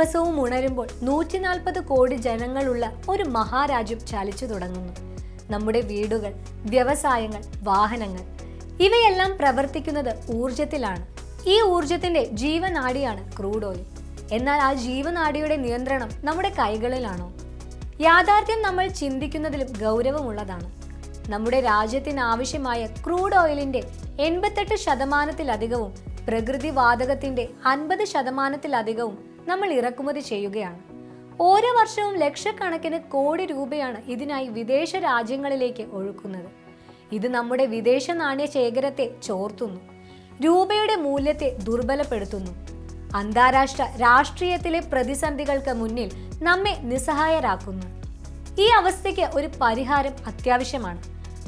ദിവസവും ഉണരുമ്പോൾ നൂറ്റി നാൽപ്പത് കോടി ജനങ്ങളുള്ള ഒരു മഹാരാജ്യം ചലിച്ചു തുടങ്ങുന്നു. നമ്മുടെ വീടുകൾ വ്യവസായങ്ങൾ വാഹനങ്ങൾ ഇവയെല്ലാം പ്രവർത്തിക്കുന്നത് ഊർജത്തിലാണ് ഈ ഊർജത്തിന്റെ ജീവനാടിയാണ് ക്രൂഡ് ഓയിൽ. എന്നാൽ ആ ജീവനാടിയുടെ നിയന്ത്രണം നമ്മുടെ കൈകളിലാണോ? യാഥാർത്ഥ്യം നമ്മൾ ചിന്തിക്കുന്നതിലും ഗൗരവമുള്ളതാണ്. നമ്മുടെ രാജ്യത്തിന് ആവശ്യമായ ക്രൂഡ് ഓയിലിന്റെ എൺപത്തെട്ട് ശതമാനത്തിലധികവും പ്രകൃതി വാതകത്തിന്റെ അൻപത് ശതമാനത്തിലധികവും നമ്മൾ ഇറക്കുമതി ചെയ്യുകയാണ്. ഓരോ വർഷവും ലക്ഷക്കണക്കിന് കോടി രൂപയാണ് ഇതിനായി വിദേശ രാജ്യങ്ങളിലേക്ക് ഒഴുക്കുന്നത്. ഇത് നമ്മുടെ വിദേശ നാണ്യ ശേഖരത്തെ ചോർത്തുന്നു. രൂപയുടെ മൂല്യത്തെ ദുർബലപ്പെടുത്തുന്നു. അന്താരാഷ്ട്ര രാഷ്ട്രീയത്തിലെ പ്രതിസന്ധികൾക്ക് മുന്നിൽ നമ്മെ നിസ്സഹായരാക്കുന്നു. ഈ അവസ്ഥയ്ക്ക് ഒരു പരിഹാരം അത്യാവശ്യമാണ്.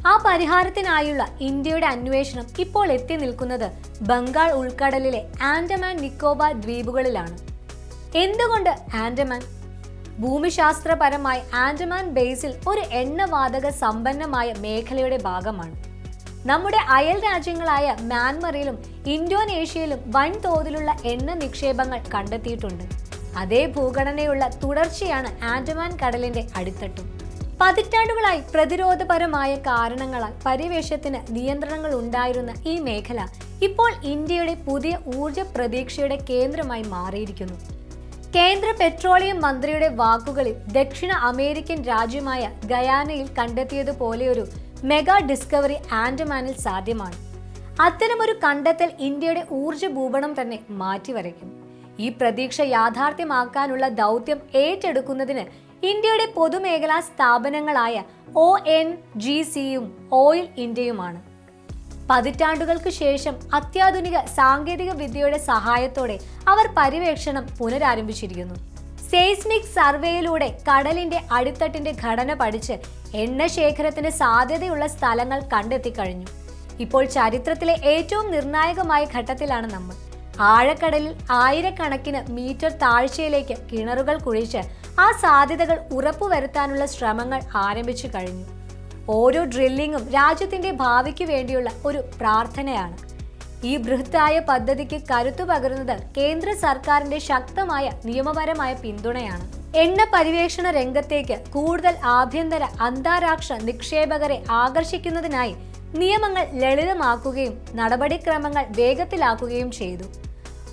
ആ പരിഹാരത്തിനായുള്ള ഇന്ത്യയുടെ അന്വേഷണം ഇപ്പോൾ എത്തി നിൽക്കുന്നത് ബംഗാൾ ഉൾക്കടലിലെ ആൻഡമാൻ നിക്കോബാർ ദ്വീപുകളിലാണ്. എന്തുകൊണ്ട് ആൻഡമാൻ? ഭൂമിശാസ്ത്രപരമായി ആൻഡമാൻ ബേസിൽ ഒരു എണ്ണവാതക സമ്പന്നമായ മേഖലയുടെ ഭാഗമാണ്. നമ്മുടെ അയൽ രാജ്യങ്ങളായ മ്യാൻമറിലും ഇന്തോനേഷ്യയിലും വൻതോതിലുള്ള എണ്ണ നിക്ഷേപങ്ങൾ കണ്ടെത്തിയിട്ടുണ്ട്. അതേ ഭൂഘടനയുള്ള തുടർച്ചയാണ് ആൻഡമാൻ കടലിന്റെ അടിത്തട്ടും. പതിറ്റാണ്ടുകളായി പ്രതിരോധപരമായ കാരണങ്ങളാൽ പരിവേഷത്തിന് നിയന്ത്രണങ്ങൾ ഉണ്ടായിരുന്ന ഈ മേഖല ഇപ്പോൾ ഇന്ത്യയുടെ പുതിയ ഊർജ പ്രതീക്ഷയുടെ കേന്ദ്രമായി മാറിയിരിക്കുന്നു. കേന്ദ്ര പെട്രോളിയം മന്ത്രിയുടെ വാക്കുകളിൽ ദക്ഷിണ അമേരിക്കൻ രാജ്യമായ ഗയാനയിൽ കണ്ടെത്തിയതുപോലെയൊരു മെഗാ ഡിസ്കവറി ആൻഡമാനിൽ സാധ്യമാണ്. അത്തരമൊരു കണ്ടെത്തൽ ഇന്ത്യയുടെ ഊർജ ഭൂപടം തന്നെ മാറ്റിവരയ്ക്കും. ഈ പ്രതീക്ഷ യാഥാർത്ഥ്യമാക്കാനുള്ള ദൗത്യം ഏറ്റെടുക്കുന്നതിന് ഇന്ത്യയുടെ പൊതുമേഖലാ സ്ഥാപനങ്ങളായ ഒ എൻ ജി സിയും ഓയിൽ ഇന്ത്യയുമാണ് പതിറ്റാണ്ടുകൾക്ക് ശേഷം അത്യാധുനിക സാങ്കേതിക വിദ്യയുടെ സഹായത്തോടെ അവർ പര്യവേക്ഷണം പുനരാരംഭിച്ചിരിക്കുന്നു. സെയ്സ്മിക് സർവേയിലൂടെ കടലിന്റെ അടിത്തട്ടിന്റെ ഘടന പഠിച്ച് എണ്ണ എണ്ണശേഖരത്തിന് സാധ്യതയുള്ള സ്ഥലങ്ങൾ കണ്ടെത്തി കഴിഞ്ഞു ഇപ്പോൾ ചരിത്രത്തിലെ ഏറ്റവും നിർണായകമായ ഘട്ടത്തിലാണ് നമ്മൾ. ആഴക്കടലിൽ ആയിരക്കണക്കിന് മീറ്റർ താഴ്ചയിലേക്ക് കിണറുകൾ കുഴിച്ച് ആ സാധ്യതകൾ ഉറപ്പുവരുത്താനുള്ള ശ്രമങ്ങൾ ആരംഭിച്ചു കഴിഞ്ഞു. ഓരോ ഡ്രില്ലിങ്ങും രാജ്യത്തിന്റെ ഭാവിക്ക് വേണ്ടിയുള്ള ഒരു പ്രാർത്ഥനയാണ്. ഈ ബൃഹത്തായ പദ്ധതിക്ക് കരുത്തു പകരുന്നത് കേന്ദ്ര സർക്കാരിന്റെ ശക്തമായ നിയമപരമായ പിന്തുണയാണ്. എണ്ണ പരിവേഷണ രംഗത്തേക്ക് കൂടുതൽ ആഭ്യന്തര അന്താരാഷ്ട്ര നിക്ഷേപകരെ ആകർഷിക്കുന്നതിനായി നിയമങ്ങൾ ലളിതമാക്കുകയും നടപടിക്രമങ്ങൾ വേഗത്തിലാക്കുകയും ചെയ്തു.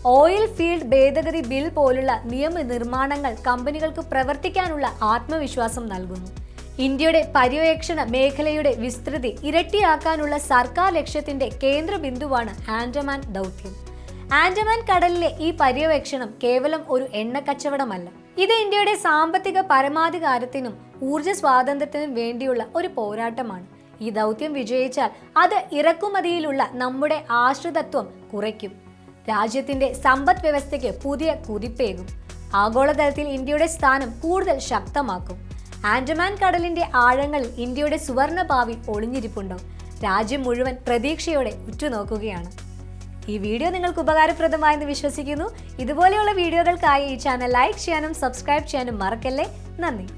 ഓയിൽ ഫീൽഡ് ഭേദഗതി ബിൽ പോലുള്ള നിയമനിർമ്മാണങ്ങൾ കമ്പനികൾക്ക് പ്രവർത്തിക്കാനുള്ള ആത്മവിശ്വാസം നൽകുന്നു. ഇന്ത്യയുടെ പര്യവേക്ഷണ മേഖലയുടെ വിസ്തൃതി ഇരട്ടിയാക്കാനുള്ള സർക്കാർ ലക്ഷ്യത്തിന്റെ കേന്ദ്ര ബിന്ദുവാണ് ആൻഡമാൻ ദൗത്യം. ആൻഡമാൻ കടലിലെ ഈ പര്യവേക്ഷണം കേവലം ഒരു എണ്ണ കച്ചവടമല്ല ഇത് ഇന്ത്യയുടെ സാമ്പത്തിക പരമാധികാരത്തിനും ഊർജ സ്വാതന്ത്ര്യത്തിനും വേണ്ടിയുള്ള ഒരു പോരാട്ടമാണ്. ഈ ദൗത്യം വിജയിച്ചാൽ അത് ഇറക്കുമതിയിലുള്ള നമ്മുടെ ആശ്രിതത്വം കുറയ്ക്കും. രാജ്യത്തിന്റെ സമ്പദ് വ്യവസ്ഥയ്ക്ക് പുതിയ കുതിപ്പേകും. ആഗോളതലത്തിൽ ഇന്ത്യയുടെ സ്ഥാനം കൂടുതൽ ശക്തമാക്കും. ആൻഡമാൻ കടലിന്റെ ആഴങ്ങളിൽ ഇന്ത്യയുടെ സുവർണ ഭാവി ഒളിഞ്ഞിരിപ്പുണ്ടോ? രാജ്യം മുഴുവൻ പ്രതീക്ഷയോടെ ഉറ്റുനോക്കുകയാണ്. ഈ വീഡിയോ നിങ്ങൾക്ക് ഉപകാരപ്രദമായെന്ന് വിശ്വസിക്കുന്നു. ഇതുപോലെയുള്ള വീഡിയോകൾക്കായി ഈ ചാനൽ ലൈക്ക് ചെയ്യാനും സബ്സ്ക്രൈബ് ചെയ്യാനും മറക്കല്ലേ? നന്ദി.